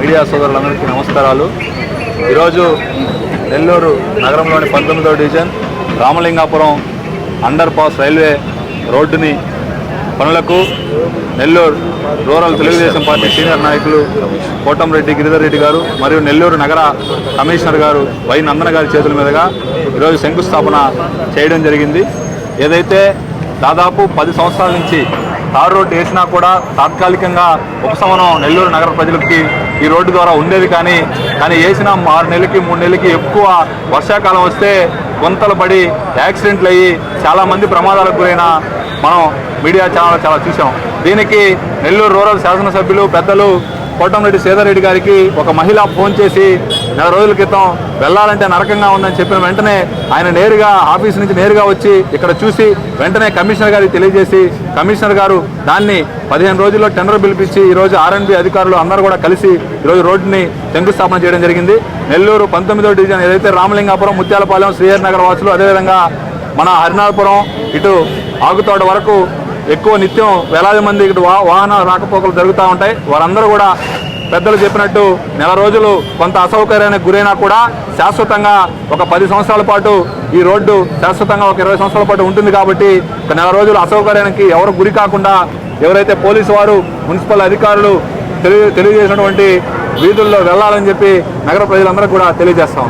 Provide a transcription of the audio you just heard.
Media సోదరులందరికీ నమస్కారాలు. ఈరోజు నెల్లూరు నగరంలోని పంతొమ్మిదవ division Ramalingapuram underpass railway రోడ్డుని పనులకు Nellore rural Telugu Desam party senior నాయకులు కోటంరెడ్డి గిరిధర్ రెడ్డి గారు మరియు నెల్లూరు నగర కమిషనర్ గారు వై నందన గారి చేతుల మీదుగా ఈరోజు శంకుస్థాపన చేయడం జరిగింది. ఏదైతే దాదాపు పది సంవత్సరాల నుంచి తారు రోడ్డు వేసినా కూడా తాత్కాలికంగా ఉపశమనం నెల్లూరు నగర ప్రజలకి ఈ రోడ్డు ద్వారా ఉండేది కానీ కానీ వేసిన ఆరు నెలలకి మూడు నెలలకి ఎక్కువ వర్షాకాలం వస్తే గుంతలు పడి యాక్సిడెంట్లు అయ్యి చాలామంది ప్రమాదాలకు గురైన మనం మీడియా ఛానల్ చాలా చూసాం దీనికి నెల్లూరు రూరల్ శాసనసభ్యులు పెద్దలు కోటంరెడ్డి సీతారెడ్డి గారికి ఒక మహిళ ఫోన్ చేసి నెల రోజుల క్రితం వెళ్ళాలంటే నరకంగా ఉందని చెప్పిన వెంటనే ఆయన నేరుగా ఆఫీస్ నుంచి నేరుగా వచ్చి ఇక్కడ చూసి వెంటనే కమిషనర్ గారికి తెలియజేసి కమిషనర్ గారు దాన్ని పదిహేను రోజుల్లో టెండర్ పిలిపించి ఈరోజు ఆర్ఎండ్బి అధికారులు అందరూ కూడా కలిసి ఈరోజు రోడ్డుని శంకుస్థాపన చేయడం జరిగింది. నెల్లూరు పంతొమ్మిదో డివిజన్ ఏదైతే రామలింగాపురం ముత్యాలపాలెం శ్రీహరి నగర్ వాసులు అదేవిధంగా మన హరినాథపురం ఇటు ఆగుతోట వరకు ఎక్కువ నిత్యం వేలాది మంది ఇక్కడ వా వాహన రాకపోకలు జరుగుతూ ఉంటాయి. వారందరూ కూడా పెద్దలు చెప్పినట్టు నెల రోజులు కొంత అసౌకర్యానికి గురైనా కూడా శాశ్వతంగా ఒక పది సంవత్సరాల పాటు ఈ రోడ్డు శాశ్వతంగా ఒక ఇరవై సంవత్సరాల పాటు ఉంటుంది కాబట్టి ఒక నెల రోజులు అసౌకర్యానికి ఎవరు గురి కాకుండా ఎవరైతే పోలీసు వారు మున్సిపల్ అధికారులు తెలియ తెలియజేసినటువంటి వీధుల్లో వెళ్ళాలని చెప్పి నగర ప్రజలందరూ కూడా తెలియజేస్తా